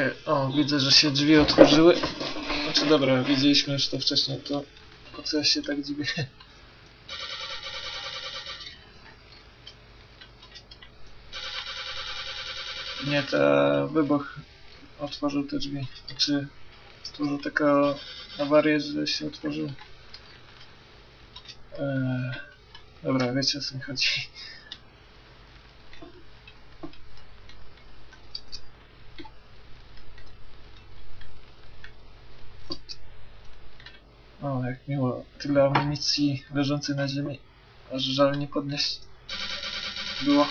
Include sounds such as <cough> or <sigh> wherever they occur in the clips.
Okej, o, widzę, że się drzwi otworzyły. Znaczy dobra, widzieliśmy już to wcześniej, to po co ja się tak dziwię? Nie, ta wybuch otworzył te drzwi. Znaczy, stworzył taką awarię, że się otworzyły. Eee, dobra, wiecie o co mi chodzi. O, jak miło. Tyle amunicji leżącej na ziemi. Aż żal nie podnieść. Było.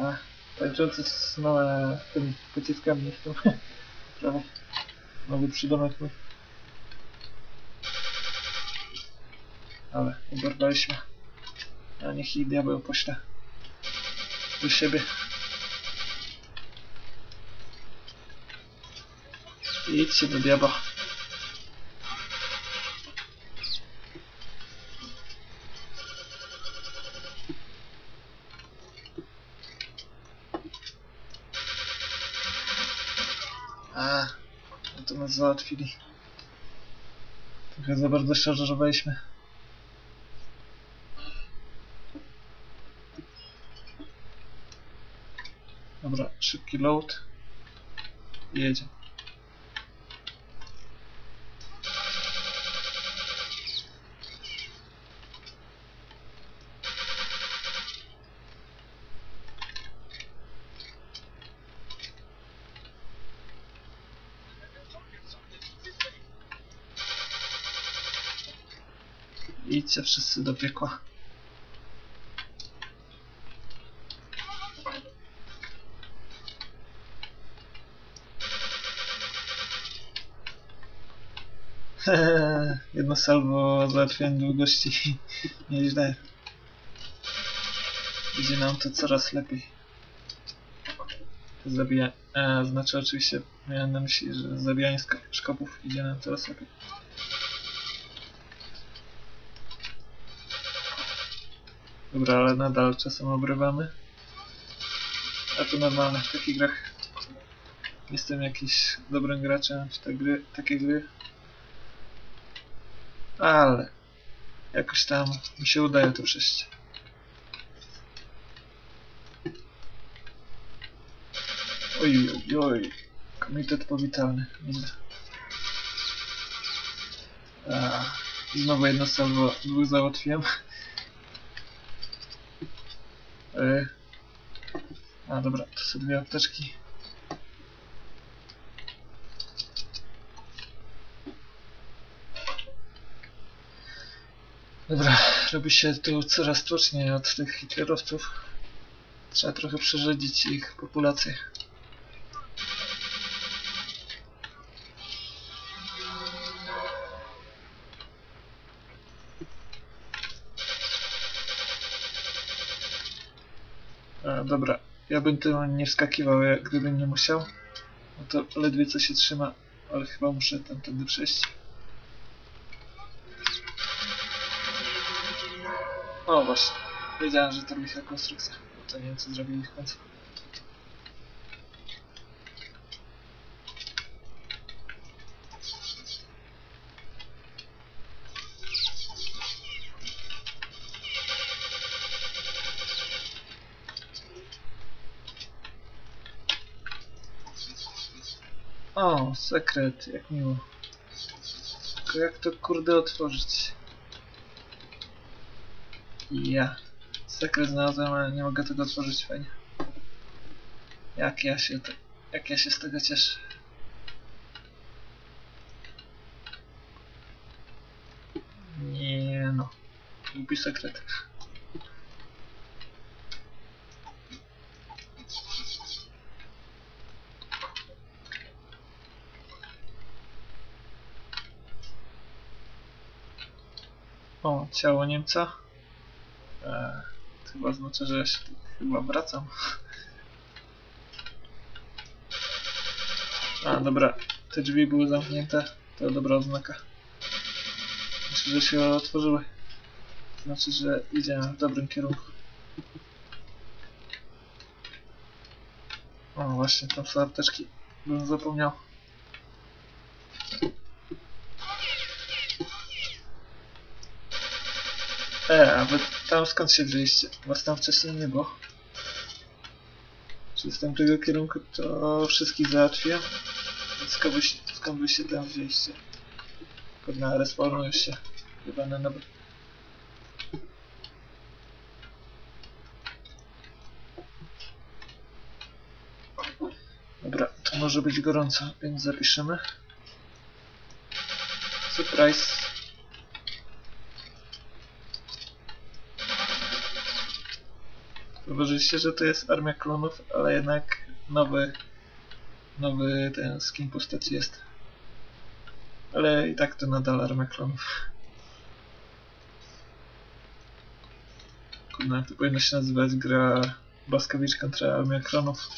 A, tańczący małe tymi pociskami jestem. <laughs> Prawie. Nowy przydomek mój. Ale oberwaliśmy. A niech i diabeł pośle. Do siebie. Idźcie do diabła. A, no to nas załatwili. Trochę za bardzo szarżowaliśmy. Dobra, szybki load. Jedzie. Idźcie wszyscy do piekła. <laughs> Jedno salvo załatwiłem dwóch gości. <laughs> Nieźle. Idzie nam to coraz lepiej. Zabija... A, znaczy oczywiście miałem na myśli, że zabijanie szkopów idzie nam coraz lepiej. Dobra, ale nadal czasem obrywamy. A to normalne w takich grach. Jestem jakiś dobrym graczem w te gry, takie gry. Ale jakoś tam mi się udaje to przejść. Oj, oj, oj. Komitet powitalny. Nieźle. A, znowu jedno salvo, dwóch załatwiłem. Yy. A dobra, to są dwie apteczki. Dobra, robi się tu coraz tłoczniej od tych hitlerowców. Trzeba trochę przerzedzić ich populację. Dobra, ja bym tym nie wskakiwał, jak gdybym nie musiał. No to ledwie co się trzyma, ale chyba muszę tamtędy przejść. O właśnie, wiedziałem, że to licha konstrukcja. To nie wiem co zrobili w końcu. Sekret, jak miło. Tylko jak to kurde otworzyć? Ja. Sekret znalazłem, ale nie mogę tego otworzyć fajnie. Jak ja się, jak ja się z tego cieszę. Nie no. Głupi sekret. O, ciało Niemca. To chyba znaczy, że ja się chyba wracam. A, dobra. Te drzwi były zamknięte. To dobra oznaka. Znaczy, że się otworzyły. Znaczy, że idziemy w dobrym kierunku. O, właśnie, tam są apteczki. Bym zapomniał. E, a wy tam skąd się wzięliście? Was tam wcześniej nie było. Czy z tamtego kierunku to wszystkich załatwiłem? Skąd wy, skąd wy się tam wzięliście? Kurna, respawnują się. Chyba na nowe. Dobra, to może być gorąco, więc zapiszemy. Surprise. Zauważyliście, że to jest armia klonów, ale jednak nowy, nowy ten skin postaci jest. Ale i tak to nadal armia klonów. Kurde, to powinno się nazywać gra Błaskawicz kontra armia klonów.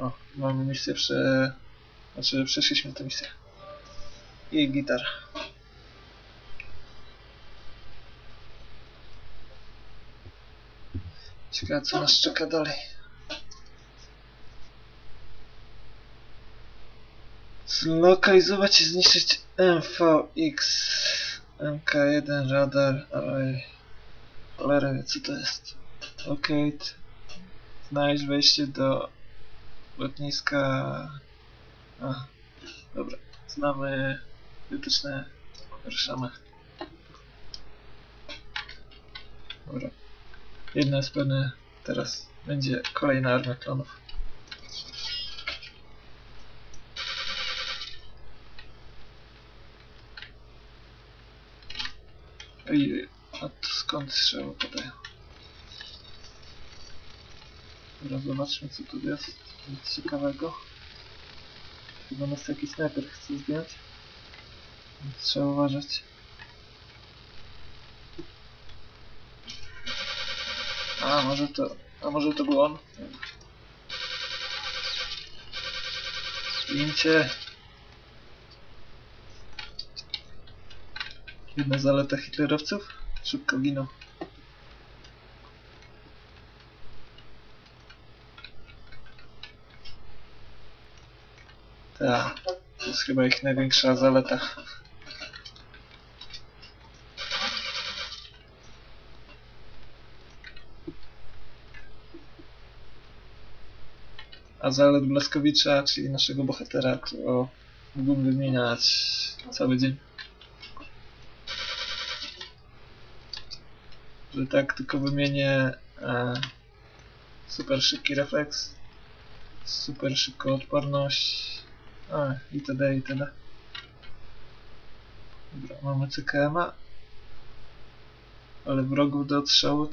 O, mamy misję prze... Znaczy, przeszliśmy tę misję. I gitar. Ciekawe, co nas czeka dalej. Zlokalizować i zniszczyć MVX MK1 radar, ale cholera wie co to jest. Locate. Znajdź wejście do lotniska. A, dobra. Znamy wytyczne. Ruszamy. Dobra. Jedno jest pewne. Teraz będzie kolejna armia klonów. Ej, a to skąd strzały padają? Dobra, zobaczmy co tu jest. Nic ciekawego. Chyba nas jakiś snajper chce zdjąć. Trzeba uważać. A, może to... A może to był on? Zdjęcie. Jedna zaleta hitlerowców? Szybko giną. Tak, to jest chyba ich największa zaleta. A zalet Blaskowicza, czyli naszego bohatera, to mógłbym wymieniać cały dzień. Że tak tylko wymienię e, super szybki refleks, super szybką odporność, a, itd. itd. Dobra, mamy CKM-a. Ale wrogów do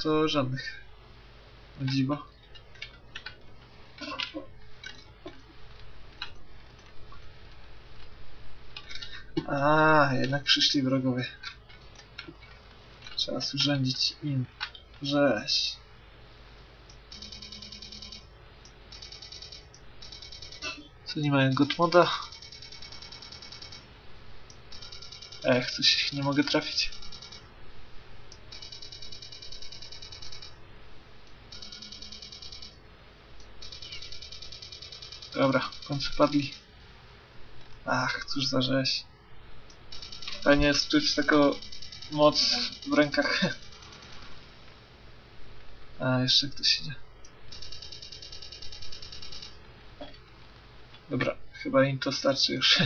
to żadnych. O dziwo. A, jednak przyszli wrogowie. Trzeba urządzić im rzeź. Co nie mają Gotmoda? Ech, coś nie mogę trafić. Dobra, w końcu padli. Ach, cóż za rzeź. Fajnie jest czuć taką moc w rękach. <laughs> A, jeszcze ktoś idzie. Dobra, chyba im to starczy już. <laughs>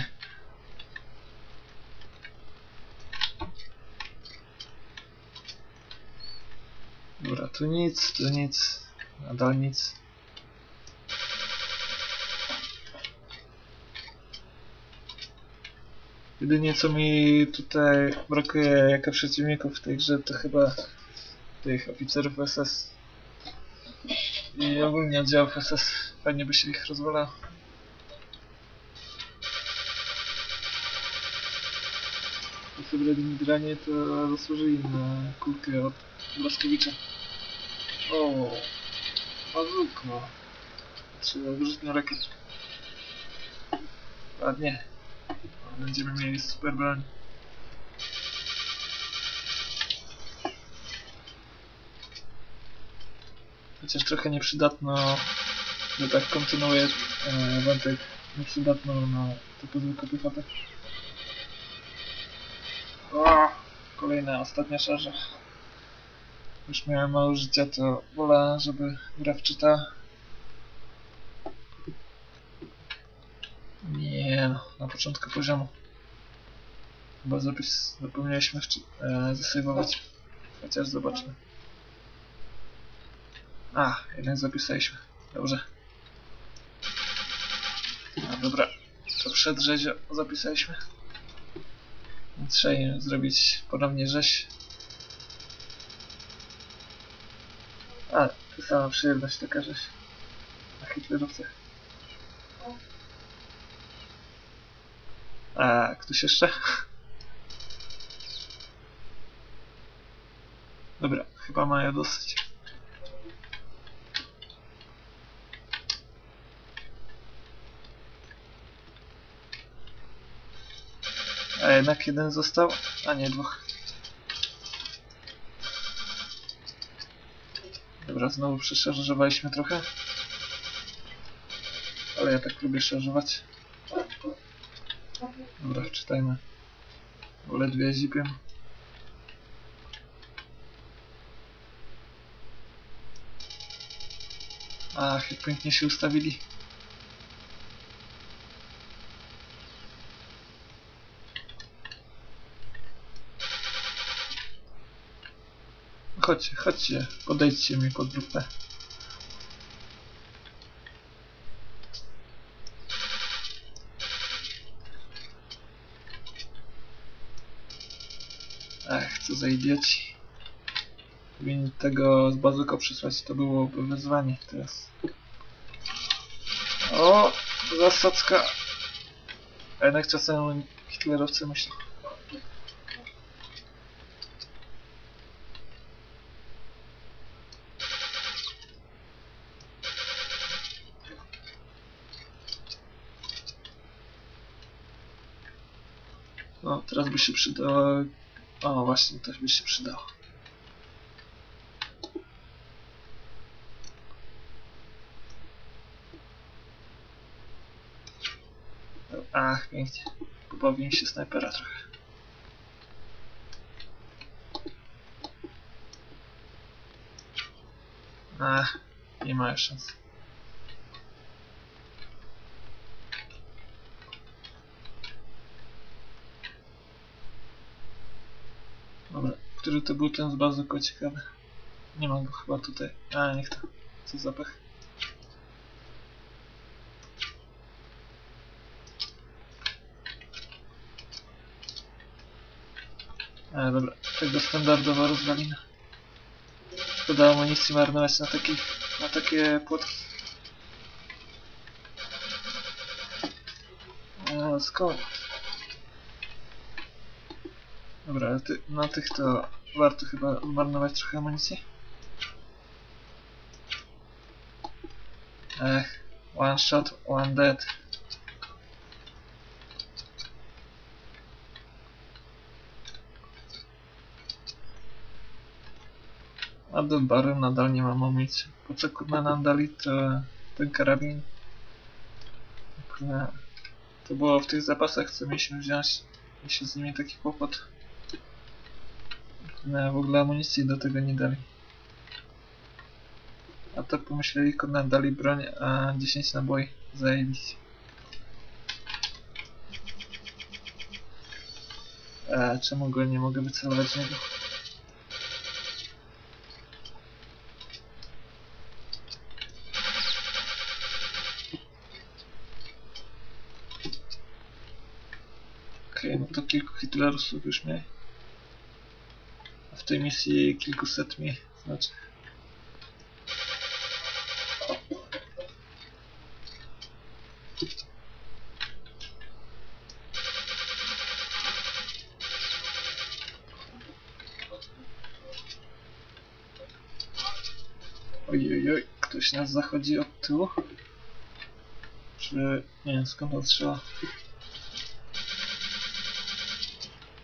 Dobra, tu nic, tu nic, nadal nic. Jedynie co mi tutaj brakuje jako przeciwników w tej grze to chyba tych oficerów SS i ogólnie oddziałów SS. Fajnie by się ich rozwalało. To sobie migranie, to zasłużyli na kulkę od Blaskowicza. O, bazuka. Trzeba użyć na rakiet. Ładnie. Będziemy mieli super broń. Chociaż trochę nieprzydatno że tak kontynuuję e, wątek nieprzydatną na typu zwykłe piechotę. Kolejna, ostatnia szarża. Już miałem mało życia, to wolę, żeby gra wczyta. Nie no, na początku poziomu. Chyba zapis zapomnieliśmy e, zasejwować. Chociaż zobaczmy. A, jednak zapisaliśmy. Dobrze. A, dobra. To przed rzezią zapisaliśmy. Trzeba zrobić ponownie rzeź. A, to sama przyjemność taka rzeź. Na hitlerowcach. A, ktoś jeszcze? Dobra, chyba mają dosyć. A jednak jeden został? A nie, dwóch. Dobra, znowu przeszarżowaliśmy trochę. Ale ja tak lubię szarżować. Dobra, czytajmy. Bo ledwie zipiem. Ach, jak pięknie się ustawili. Chodźcie, chodźcie, podejdźcie mi pod grupę. Idioci. Powinni tego z bazuko przysłać, to byłoby wyzwanie teraz. O, zasadzka. A jednak czasem hitlerowcy myślą. No, teraz by się przydało... O, właśnie, też by się przydało. Ach, pięknie. Pobawiłem się snajpera trochę. Ach, nie ma szans. Dobra, który to był ten z bazuko ciekawy? Nie mam go chyba tutaj. A, niech to. Co za pech. A, dobra, tego standardowa rozwalina. Szkoda amunicji marnować na takich, na takie płotki. A, skąd? Dobra, ale ty, na tych to warto chyba marnować trochę amunicji. Ech, one shot, one dead. A do baru nadal nie mam amunicji. Po co kurna nam dali to, ten karabin? To było w tych zapasach, co mieliśmy wziąć. I się z nimi taki kłopot. Kurna, w ogóle amunicji do tego nie dali. A to pomyśleli, kurna, dali broń, a 10 naboi. Zajebiście. A czemu go nie mogę wycelować w niego? Okej, no to kilku hitlerów już mnie. W tej misji kilkuset mi znaczy. Ojojoj, ktoś nas zachodzi od tyłu? Czy... nie wiem skąd on strzela.